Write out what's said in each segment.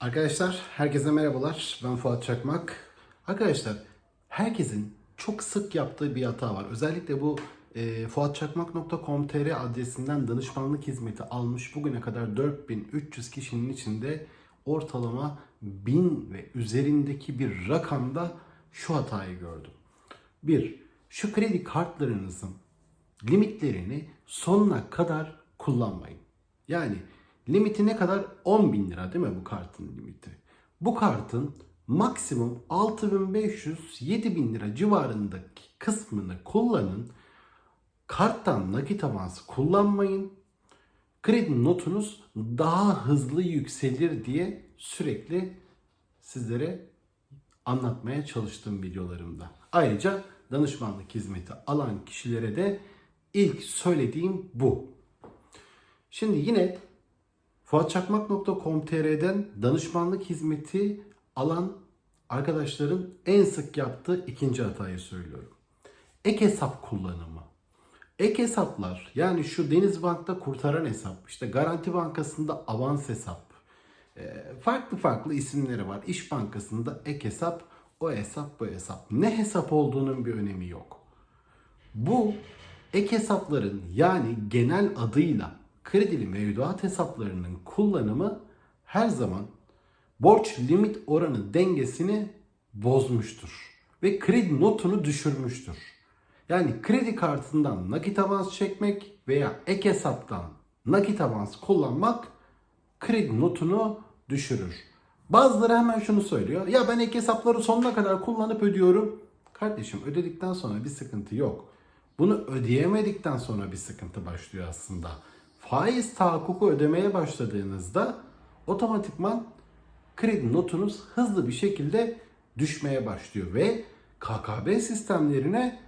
Arkadaşlar herkese merhabalar. Ben Fuat Çakmak. Arkadaşlar herkesin çok sık yaptığı bir hata var. Özellikle bu e, fuatçakmak.com.tr adresinden danışmanlık hizmeti almış bugüne kadar 4300 kişinin içinde ortalama 1000 ve üzerindeki bir rakamda şu hatayı gördüm. 1. Şu kredi kartlarınızın limitlerini sonuna kadar kullanmayın. Yani limiti ne kadar? 10 bin lira değil mi bu kartın limiti? Bu kartın maksimum 6500-7000 lira civarındaki kısmını kullanın. Karttan nakit avans kullanmayın. Kredi notunuz daha hızlı yükselir diye sürekli sizlere anlatmaya çalıştığım videolarımda. Ayrıca danışmanlık hizmeti alan kişilere de ilk söylediğim bu. Şimdi yine fuatçakmak.com.tr'den danışmanlık hizmeti alan arkadaşların en sık yaptığı ikinci hatayı söylüyorum. Ek hesap kullanımı. Ek hesaplar yani şu Denizbank'ta kurtaran hesap, işte Garanti Bankası'nda avans hesap, e, farklı farklı isimleri var. İş Bankası'nda ek hesap, o hesap bu hesap. Ne hesap olduğunun bir önemi yok. Bu ek hesapların yani genel adıyla kredili mevduat hesaplarının kullanımı her zaman borç limit oranı dengesini bozmuştur ve kredi notunu düşürmüştür. Yani kredi kartından nakit avans çekmek veya ek hesaptan nakit avans kullanmak kredi notunu düşürür. Bazıları hemen şunu söylüyor. Ya ben ek hesapları sonuna kadar kullanıp ödüyorum. Kardeşim ödedikten sonra bir sıkıntı yok. Bunu ödeyemedikten sonra bir sıkıntı başlıyor aslında. Faiz tahakkuku ödemeye başladığınızda otomatikman kredi notunuz hızlı bir şekilde düşmeye başlıyor ve KKB sistemlerine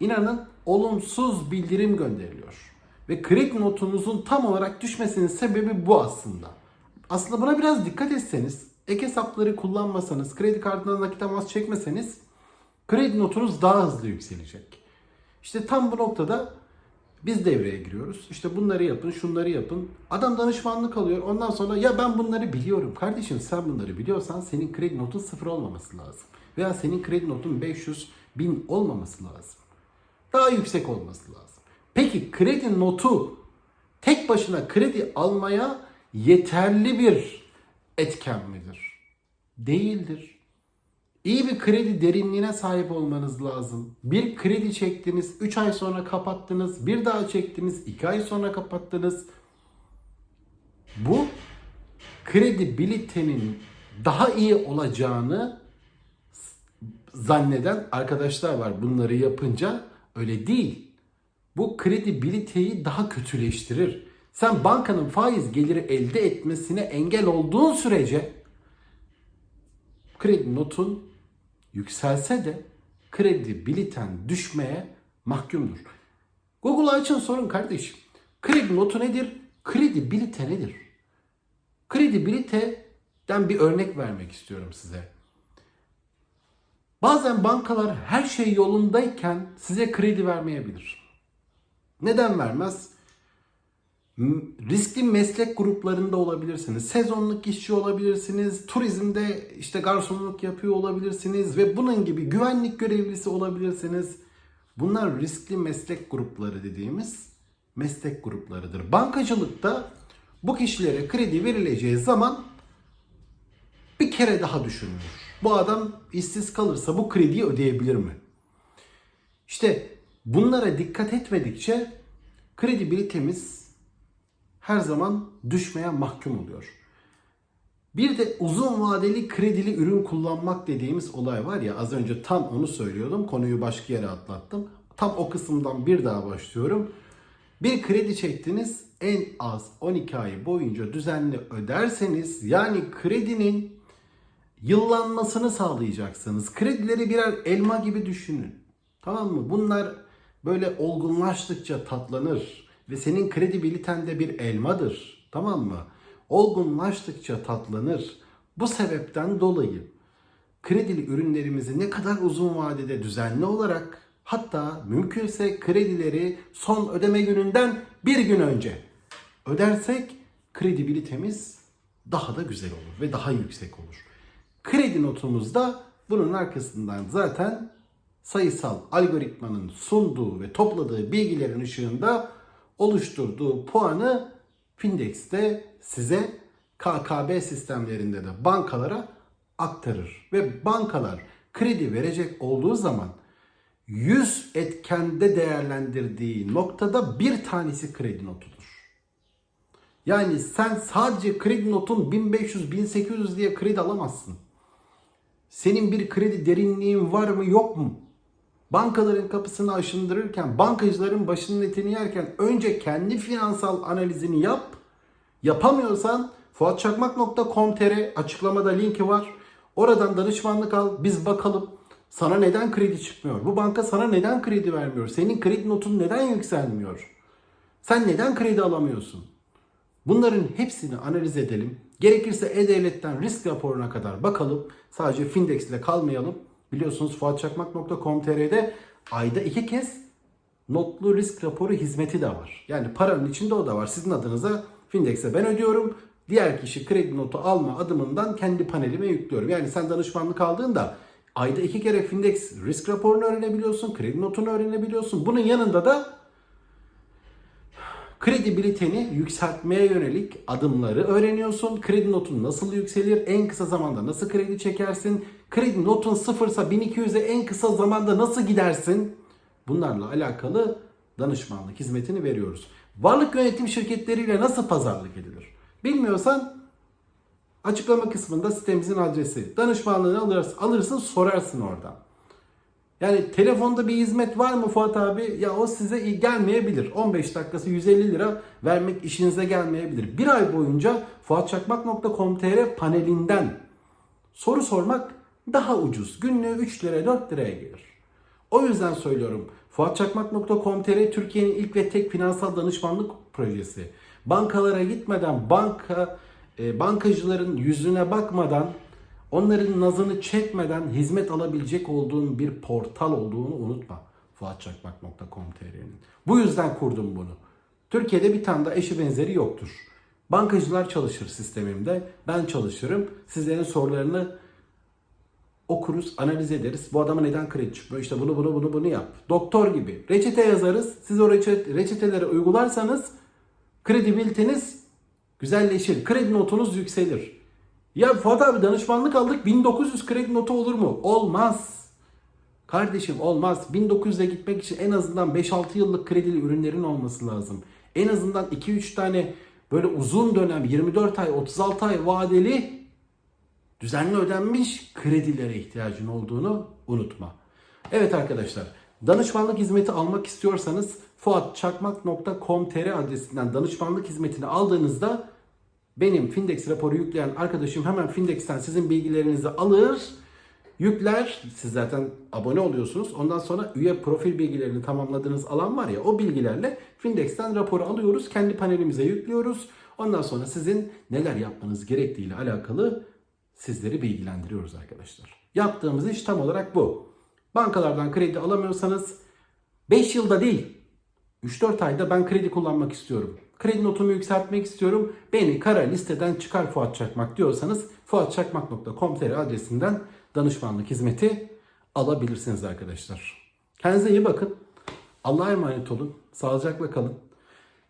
inanın olumsuz bildirim gönderiliyor. Ve kredi notunuzun tam olarak düşmesinin sebebi bu aslında. Aslında buna biraz dikkat etseniz, ek hesapları kullanmasanız, kredi kartından nakit avans çekmeseniz kredi notunuz daha hızlı yükselecek. İşte tam bu noktada biz devreye giriyoruz. İşte bunları yapın, şunları yapın. Adam danışmanlık alıyor. Ondan sonra ya ben bunları biliyorum. Kardeşim sen bunları biliyorsan senin kredi notun sıfır olmaması lazım. Veya senin kredi notun 500 bin olmaması lazım. Daha yüksek olması lazım. Peki kredi notu tek başına kredi almaya yeterli bir etken midir? Değildir. İyi bir kredi derinliğine sahip olmanız lazım. Bir kredi çektiniz, 3 ay sonra kapattınız, bir daha çektiniz, 2 ay sonra kapattınız. Bu kredibilitenin daha iyi olacağını zanneden arkadaşlar var bunları yapınca öyle değil. Bu kredibiliteyi daha kötüleştirir. Sen bankanın faiz geliri elde etmesine engel olduğun sürece kredi notun yükselse de kredibiliten düşmeye mahkumdur. Google'a açın sorun kardeşim. Kredi notu nedir? Kredibilite nedir? Kredibiliteden bir örnek vermek istiyorum size. Bazen bankalar her şey yolundayken size kredi vermeyebilir. Neden vermez? Riskli meslek gruplarında olabilirsiniz. Sezonluk işçi olabilirsiniz. Turizmde işte garsonluk yapıyor olabilirsiniz ve bunun gibi güvenlik görevlisi olabilirsiniz. Bunlar riskli meslek grupları dediğimiz meslek gruplarıdır. Bankacılıkta bu kişilere kredi verileceği zaman bir kere daha düşünülür. Bu adam işsiz kalırsa bu krediyi ödeyebilir mi? İşte bunlara dikkat etmedikçe kredibilitemiz her zaman düşmeye mahkum oluyor. Bir de uzun vadeli kredili ürün kullanmak dediğimiz olay var ya az önce tam onu söylüyordum. Konuyu başka yere atlattım. Tam o kısımdan bir daha başlıyorum. Bir kredi çektiniz en az 12 ay boyunca düzenli öderseniz yani kredinin yıllanmasını sağlayacaksınız. Kredileri birer elma gibi düşünün. Tamam mı? Bunlar böyle olgunlaştıkça tatlanır ve senin kredibiliten de bir elmadır. Tamam mı? Olgunlaştıkça tatlanır. Bu sebepten dolayı kredili ürünlerimizi ne kadar uzun vadede düzenli olarak hatta mümkünse kredileri son ödeme gününden bir gün önce ödersek kredibilitemiz daha da güzel olur ve daha yüksek olur. Kredi notumuzda bunun arkasından zaten sayısal algoritmanın sunduğu ve topladığı bilgilerin ışığında oluşturduğu puanı Findex'te size KKB sistemlerinde de bankalara aktarır. Ve bankalar kredi verecek olduğu zaman 100 etkende değerlendirdiği noktada bir tanesi kredi notudur. Yani sen sadece kredi notun 1500-1800 diye kredi alamazsın. Senin bir kredi derinliğin var mı yok mu? Bankaların kapısını aşındırırken, bankacıların başının etini yerken önce kendi finansal analizini yap. Yapamıyorsan fuatçakmak.com.tr açıklamada linki var. Oradan danışmanlık al, biz bakalım. Sana neden kredi çıkmıyor? Bu banka sana neden kredi vermiyor? Senin kredi notun neden yükselmiyor? Sen neden kredi alamıyorsun? Bunların hepsini analiz edelim. Gerekirse E-Devlet'ten risk raporuna kadar bakalım. Sadece Findex ile kalmayalım. Biliyorsunuz fuatçakmak.com.tr'de ayda iki kez notlu risk raporu hizmeti de var. Yani paranın içinde o da var. Sizin adınıza Findex'e ben ödüyorum. Diğer kişi kredi notu alma adımından kendi panelime yüklüyorum. Yani sen danışmanlık aldığında ayda iki kere Findex risk raporunu öğrenebiliyorsun. Kredi notunu öğrenebiliyorsun. Bunun yanında da kredibiliteni yükseltmeye yönelik adımları öğreniyorsun. Kredi notun nasıl yükselir? En kısa zamanda nasıl kredi çekersin? Kredi notun sıfırsa 1200'e en kısa zamanda nasıl gidersin? Bunlarla alakalı danışmanlık hizmetini veriyoruz. Varlık yönetim şirketleriyle nasıl pazarlık edilir? Bilmiyorsan açıklama kısmında sitemizin adresi. Danışmanlığını alırsın, alırsın sorarsın oradan. Yani telefonda bir hizmet var mı Fuat abi? Ya o size gelmeyebilir. 15 dakikası 150 lira vermek işinize gelmeyebilir. Bir ay boyunca fuatçakmak.com.tr panelinden soru sormak daha ucuz. Günlüğü 3 liraya 4 liraya gelir. O yüzden söylüyorum. fuatçakmak.com.tr Türkiye'nin ilk ve tek finansal danışmanlık projesi. Bankalara gitmeden, banka e, bankacıların yüzüne bakmadan Onların nazını çekmeden hizmet alabilecek olduğun bir portal olduğunu unutma. fuatçakmak.com.tr'nin. Bu yüzden kurdum bunu. Türkiye'de bir tane de eşi benzeri yoktur. Bankacılar çalışır sistemimde. Ben çalışırım. Sizlerin sorularını okuruz, analiz ederiz. Bu adama neden kredi çıkmıyor? İşte bunu bunu bunu bunu yap. Doktor gibi. Reçete yazarız. Siz o reçet, reçeteleri uygularsanız kredibiliteniz güzelleşir. Kredi notunuz yükselir. Ya Fuat abi danışmanlık aldık 1900 kredi notu olur mu? Olmaz. Kardeşim olmaz. 1900'e gitmek için en azından 5-6 yıllık kredili ürünlerin olması lazım. En azından 2-3 tane böyle uzun dönem 24 ay 36 ay vadeli düzenli ödenmiş kredilere ihtiyacın olduğunu unutma. Evet arkadaşlar danışmanlık hizmeti almak istiyorsanız fuatçakmak.com.tr adresinden danışmanlık hizmetini aldığınızda benim Findex raporu yükleyen arkadaşım hemen Findex'ten sizin bilgilerinizi alır, yükler. Siz zaten abone oluyorsunuz. Ondan sonra üye profil bilgilerini tamamladığınız alan var ya o bilgilerle Findex'ten raporu alıyoruz. Kendi panelimize yüklüyoruz. Ondan sonra sizin neler yapmanız gerektiğiyle alakalı sizleri bilgilendiriyoruz arkadaşlar. Yaptığımız iş tam olarak bu. Bankalardan kredi alamıyorsanız 5 yılda değil 3-4 ayda ben kredi kullanmak istiyorum. Kredi notumu yükseltmek istiyorum. Beni kara listeden çıkar Fuat Çakmak diyorsanız fuatçakmak.com.tr adresinden danışmanlık hizmeti alabilirsiniz arkadaşlar. Kendinize iyi bakın. Allah'a emanet olun. Sağlıcakla kalın.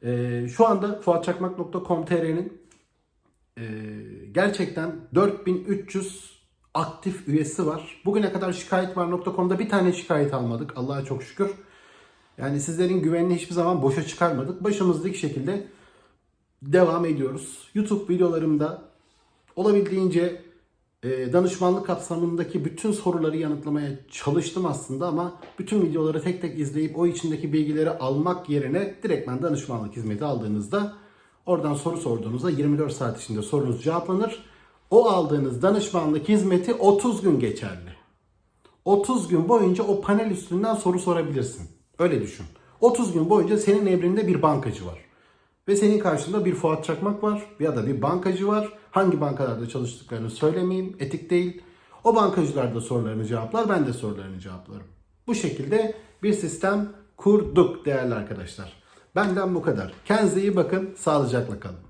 Ee, şu anda fuatçakmak.com.tr'nin e, gerçekten 4300 aktif üyesi var. Bugüne kadar şikayet var.com'da bir tane şikayet almadık. Allah'a çok şükür. Yani sizlerin güvenini hiçbir zaman boşa çıkarmadık. Başımızdaki şekilde devam ediyoruz. YouTube videolarımda olabildiğince e, danışmanlık kapsamındaki bütün soruları yanıtlamaya çalıştım aslında ama bütün videoları tek tek izleyip o içindeki bilgileri almak yerine direktmen danışmanlık hizmeti aldığınızda oradan soru sorduğunuzda 24 saat içinde sorunuz cevaplanır. O aldığınız danışmanlık hizmeti 30 gün geçerli. 30 gün boyunca o panel üstünden soru sorabilirsin. Öyle düşün. 30 gün boyunca senin emrinde bir bankacı var. Ve senin karşında bir Fuat Çakmak var ya da bir bankacı var. Hangi bankalarda çalıştıklarını söylemeyeyim, etik değil. O bankacılar da sorularını cevaplar, ben de sorularını cevaplarım. Bu şekilde bir sistem kurduk değerli arkadaşlar. Benden bu kadar. Kendinize iyi bakın, sağlıcakla kalın.